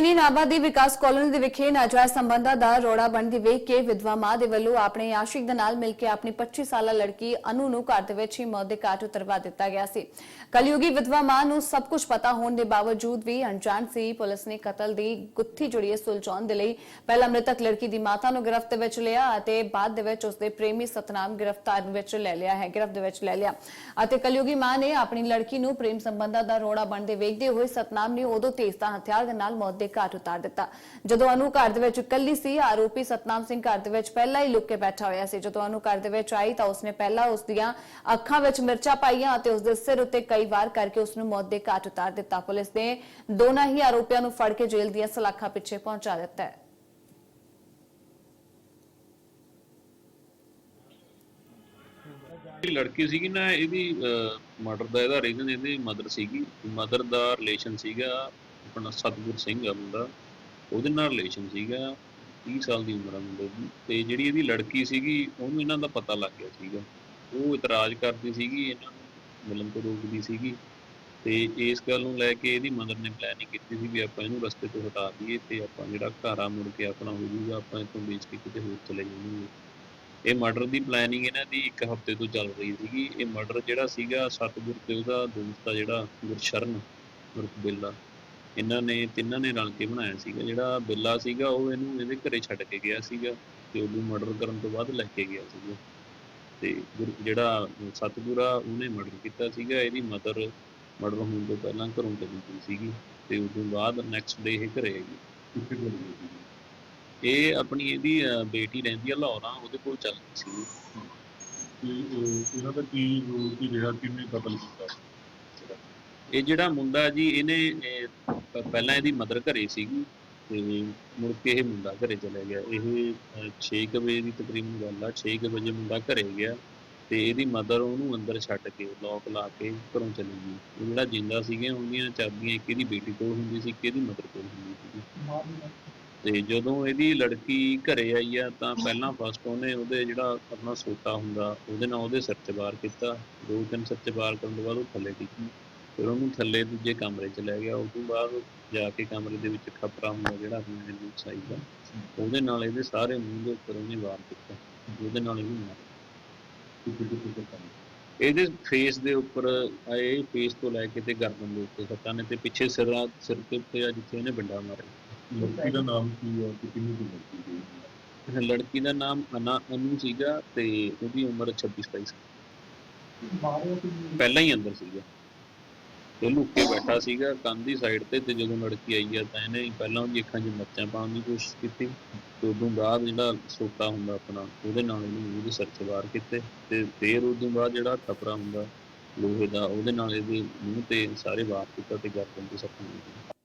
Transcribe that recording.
ਦਿਨੀ ਨਾਭਾ ਦੀ ਵਿਕਾਸ ਕਾਲੋਨੀ ਦੇ ਵਿਖੇ ਨਾਜਾਇਜ਼ ਸੰਬੰਧਾਂ ਦਾ ਰੋੜਾ ਬਣਦੀ ਵੇਖ ਕੇ ਵਿਧਵਾ ਮਾਂ ਦੇ ਵੱਲੋਂ ਆਪਣੇ ਆਸ਼ਿਕ ਦੇ ਨਾਲ ਮਿਲ ਕੇ ਆਪਣੀ 25 ਸਾਲਾ ਲੜਕੀ ਅਨੂ ਨੂੰ ਘਰ ਦੇ ਵਿੱਚ ਹੀ ਮੌਤ ਦੇ ਘਾਟ ਉਤਰਵਾ ਦਿੱਤਾ ਗਿਆ ਸੀ। ਕਲਯੁਗੀ ਵਿਧਵਾ ਮਾਂ ਨੂੰ ਸਭ ਕੁਝ ਪਤਾ ਹੋਣ ਦੇ ਬਾਵਜੂਦ ਵੀ ਅਣਜਾਣ ਸੀ। ਪੁਲਿਸ ਨੇ ਕਤਲ ਦੀ ਗੁੱਥੀ ਜੁੜੀ ਸੁਲਝਾਉਣ ਦੇ ਲਈ ਪਹਿਲਾਂ ਮ੍ਰਿਤਕ ਲੜਕੀ ਦੀ ਮਾਤਾ ਨੂੰ ਗ੍ਰਿਫਤ ਵਿੱਚ ਲਿਆ ਅਤੇ ਬਾਅਦ ਦੇ ਵਿੱਚ ਉਸਦੇ ਪ੍ਰੇਮੀ ਸਤਨਾਮ ਗ੍ਰਿਫਤਾਰ ਵਿੱਚ ਲੈ ਲਿਆ ਹੈ, ਗ੍ਰਿਫਤ ਦੇ ਵਿੱਚ ਲੈ ਲਿਆ। ਅਤੇ ਕਲਯੁਗੀ ਮਾਂ ਨੇ ਆਪਣੀ ਲੜਕੀ ਨੂੰ ਪ੍ਰੇਮ ਸੰਬੰਧਾਂ ਦਾ ਰੋੜਾ ਬਣਦੇ ਵੇਖਦੇ ਹੋਏ ਸਤਨਾਮ ਨੇ ਉਦੋਂ ਤੇਜ਼ਧਾਰ ਹਥਿਆਰ ਦੇ ਨਾਲ ਮੌਤ ਦੇ ਘਾਟ ਉਤਾਰ ਦਿੱਤਾ। ਜਦੋਂ ਅਨੂ ਘਰ ਦੇ ਵਿੱਚ ਇਕੱਲੀ ਸੀ, ਆਰੋਪੀ ਸਤਨਾਮ ਸਿੰਘ ਘਰ ਦੇ ਵਿੱਚ ਪਹਿਲਾਂ ਹੀ ਲੁੱਕ ਕੇ ਬੈਠਾ ਹੋਇਆ ਸੀ। ਜਦੋਂ ਅਨੂ ਘਰ ਦੇ ਵਿੱਚ ਆਈ ਤਾਂ ਉਸਨੇ ਪਹਿਲਾਂ ਉਸ ਦੀਆਂ ਅੱਖਾਂ ਵਿੱਚ ਮਿਰਚਾਂ ਪਾਈਆਂ ਅਤੇ ਉਸ ਦੇ ਸਿਰ ਉੱਤੇ ਕਈ ਵਾਰ ਕਰਕੇ ਉਸ ਨੂੰ ਮੌਤ ਦੇ ਘਾਟ ਉਤਾਰ ਦਿੱਤਾ। ਪੁਲਿਸ ਨੇ ਦੋਨਾਂ ਹੀ ਆਰੋਪੀਆਂ ਨੂੰ ਫੜ ਕੇ ਜੇਲ੍ਹ ਦੀਆਂ ਸਲਾਖਾਂ ਪਿੱਛੇ ਪਹੁੰਚਾ ਦਿੱਤਾ ਹੈ। ਜਿਹੜੀ ਲੜਕੀ ਸੀਗੀ ਨਾ ਇਹਦੀ ਮਰਡਰ ਦਾ ਇਹਦਾ ਰੀਜ਼ਨ ਇਹਦੀ ਮਦਰ ਸੀਗੀ। ਮਦਰ ਦਾ ਰਿਲੇਸ਼ਨ ਸੀਗਾ। ਆਪਣਾ ਸਤਗੁਰ ਸਿੰਘ ਆ ਮੁੰਡਾ, ਉਹਦੇ ਨਾਲ ਰਿਲੇਸ਼ਨ ਸੀਗਾ 30 ਸਾਲ ਦੀ ਉਮਰ ਆ ਮੁੰਡੇ ਦੀ ਤੇ ਜਿਹੜੀ ਇਹਦੀ ਲੜਕੀ ਸੀਗੀ ਉਹਨੂੰ ਇਹਨਾਂ ਦਾ ਪਤਾ ਲੱਗ ਗਿਆ ਸੀਗਾ। ਉਹ ਇਤਰਾਜ਼ ਕਰਦੀ ਸੀਗੀ ਇਹਨਾਂ ਨੂੰ, ਮਿਲਣ ਤੋਂ ਰੋਕਦੀ ਸੀਗੀ ਤੇ ਇਸ ਗੱਲ ਨੂੰ ਲੈ ਕੇ ਇਹਦੀ ਮਦਰ ਨੇ ਪਲੈਨਿੰਗ ਕੀਤੀ ਸੀ ਵੀ ਆਪਾਂ ਇਹਨੂੰ ਰਸਤੇ ਤੋਂ ਹਟਾ ਦਈਏ ਤੇ ਆਪਾਂ ਜਿਹੜਾ ਘਰ ਆ ਮੁੜ ਕੇ ਆਪਣਾ ਹੋ ਜਾਊਗਾ ਆਪਾਂ ਇੱਥੋਂ ਵੇਚ ਕੇ ਕਿਤੇ ਹੋਰ ਚਲੇ ਜਾਵਾਂਗੇ। ਇਹ ਮਰਡਰ ਦੀ ਪਲੈਨਿੰਗ ਇਹਨਾਂ ਦੀ ਇੱਕ ਹਫ਼ਤੇ ਤੋਂ ਚੱਲ ਰਹੀ ਸੀਗੀ। ਇਹ ਮਰਡਰ ਜਿਹੜਾ ਸੀਗਾ ਸਤਗੁਰ ਤੇ ਉਹਦਾ ਦੋਸਤ ਆ ਜਿਹੜਾ ਗੁਰਸ਼ਰਨ, ਗੁਰਬੇਲਾ। ਇਹਨਾਂ ਨੇ ਤਿੰਨਾਂ ਨੇ ਰਲ ਕੇ ਬਣਾਇਆ ਸੀਗਾ ਜਿਹੜਾ ਬਿੱਲਾ ਸੀਗਾ ਉਹ ਇਹਨੂੰ ਇਹਦੇ ਘਰੇ ਛੱਡ ਕੇ ਗਿਆ ਸੀਗਾ ਤੇ ਉਹਨੂੰ ਮਰਡਰ ਕਰਨ ਤੋਂ ਬਾਅਦ ਲੈ ਕੇ ਗਿਆ ਸੀਗਾ। ਤੇ ਜਿਹੜਾ ਸਤਗੁਰ ਉਹਨੇ ਮਰਡਰ ਕੀਤਾ ਸੀਗਾ ਇਹਦੀ ਮਦਰ ਮਰਡਰ ਹੋਣ ਤੋਂ ਪਹਿਲਾਂ ਘਰੋਂ ਚਲੀ ਗਈ ਸੀਗੀ ਤੇ ਉਸ ਤੋਂ ਬਾਅਦ ਨੈਕਸਟ ਡੇ ਇਹ ਘਰੇ ਹੈਗੀ ਇਹ ਆਪਣੀ ਇਹਦੀ ਬੇਟੀ ਰਹਿੰਦੀ ਆ ਲਾਹੌਰ ਉਹਦੇ ਕੋਲ ਚੱਲ ਗਈ ਸੀ। ਇਹਨਾਂ ਦਾ ਕੀ ਰੋਲ ਕੀ ਰਿਹਾ ਕਿੰਨੇ ਕਤਲ ਕੀਤਾ? ਇਹ ਜਿਹੜਾ ਮੁੰਡਾ ਜੀ ਇਹਨੇ ਪਹਿਲਾਂ ਇਹਦੀ ਮਦਰ ਘਰੇ ਸੀਗੀ ਤੇ ਮੁੜ ਕੇ ਇਹ ਮੁੰਡਾ ਘਰੇ ਚਲੇ ਗਿਆ। ਇਹ 6 ਵਜੇ ਦੀ ਤਕਰੀਬਨ ਗੱਲ ਆ 6 ਵਜੇ ਮੁੰਡਾ ਘਰੇ ਗਿਆ ਤੇ ਇਹਦੀ ਮਦਰ ਉਹਨੂੰ ਅੰਦਰ ਛੱਡ ਕੇ ਲੋਕ ਲਾ ਕੇ ਘਰੋਂ ਚਲੀ ਗਈ। ਉਹ ਜਿਹੜਾ ਜਿੰਦਾ ਸੀਗੇ ਉਹਦੀਆਂ ਚਾਬੀਆਂ ਇੱਕ ਇਹਦੀ ਬੇਟੀ ਕੋਲ ਹੁੰਦੀ ਸੀ, ਇੱਕ ਇਹਦੀ ਮਦਰ ਕੋਲ ਹੁੰਦੀ ਸੀ ਤੇ ਜਦੋਂ ਇਹਦੀ ਲੜਕੀ ਘਰੇ ਆਈ ਆ, ਤਾਂ ਪਹਿਲਾਂ ਫਸਟ ਉਹਨੇ ਉਹਦੇ ਜਿਹੜਾ ਆਪਣਾ ਸੋਟਾ ਹੁੰਦਾ, ਉਹਦੇ ਨਾਲ ਉਹਦੇ ਸਿਰ 'ਚ ਵਾਰ ਕੀਤਾ। ਦੋ ਤਿੰਨ ਸਿਰ 'ਚ ਵਾਰ ਕਰਨ ਤੋਂ ਬਾਅਦ ਉਹ ਥੱਲੇ ਡਿੱਗੀ। ਫਿਰ ਉਹਨੂੰ ਥੱਲੇ ਦੂਜੇ ਕਮਰੇ 'ਚ ਲੈ ਗਿਆ ਉਸ ਤੋਂ ਬਾਅਦ ਜਾ ਕੇ ਕਮਰੇ ਦੇ ਵਿੱਚ ਖਪਰਾ ਹੁੰਦਾ ਜਿਹੜਾ ਆਪਣਾ ਇਹਨੂੰ ਸਾਈਜ਼ ਦਾ ਉਹਦੇ ਨਾਲ ਇਹਦੇ ਸਾਰੇ ਮੂੰਹ ਦੇ ਉੱਪਰ ਉਹਨੇ ਵਾਰ ਕੀਤਾ ਉਹਦੇ ਨਾਲ ਇਹਨੂੰ ਮਾਰਿਆ। ਇਹਦੇ ਫੇਸ ਦੇ ਉੱਪਰ ਆਏ ਫੇਸ ਤੋਂ ਲੈ ਕੇ ਤੇ ਗਰਦਨ ਦੇ ਉੱਤੇ ਸੱਟਾਂ ਨੇ ਤੇ ਪਿੱਛੇ ਸਿਰ ਸਿਰ ਦੇ ਉੱਤੇ ਆ ਜਿੱਥੇ ਇਹਨੇ ਡੰਡਾ ਮਾਰਿਆ। ਲੜਕੀ ਦਾ ਨਾਮ ਕੀ ਹੈ ਤੇ ਕਿੰਨੀ ਦੀ ਲੜਕੀ ਇਹ ਲੜਕੀ ਦਾ ਨਾਮ ਅਨਾ ਅਨੂ ਸੀਗਾ ਤੇ ਉਹਦੀ ਉਮਰ 26 27 ਸੀ। ਪਹਿਲਾਂ ਹੀ ਅੰਦਰ ਸੀਗਾ। ਇਹ ਲੁੱਕ ਬੈਠਾ ਸੀਗਾ, ਕੰਧ ਦੀ ਸਾਈਡ ਤੇ ਤੇ ਜਦੋਂ ਲੜਕੀ ਆਈ ਆ ਤਾਂ ਇਹਨੇ ਪਹਿਲਾਂ ਉਹਦੀ ਅੱਖਾਂ 'ਚ ਮੱਚਾਂ ਪਾਉਣ ਦੀ ਕੋਸ਼ਿਸ਼ ਕੀਤੀ ਤੇ ਉਦੋਂ ਬਾਅਦ ਜਿਹੜਾ ਸੋਟਾ ਹੁੰਦਾ ਆਪਣਾ, ਉਹਦੇ ਨਾਲ ਇਹਨੂੰ ਉਹਦੇ ਸਿਰ 'ਚ ਵਾਰ ਕੀਤੇ ਤੇ ਫੇਰ ਉਦੋਂ ਬਾਅਦ ਜਿਹੜਾ ਖਪਰਾ ਹੁੰਦਾ ਲੋਹੇ ਦਾ, ਉਹਦੇ ਨਾਲ ਇਹਦੇ ਮੂੰਹ ਤੇ ਸਾਰੇ ਵਾਰ ਕੀਤਾ ਤੇ ਗਰਦਨ ਤੇ ਸੱਟਾਂ ਲੱਗੀਆਂ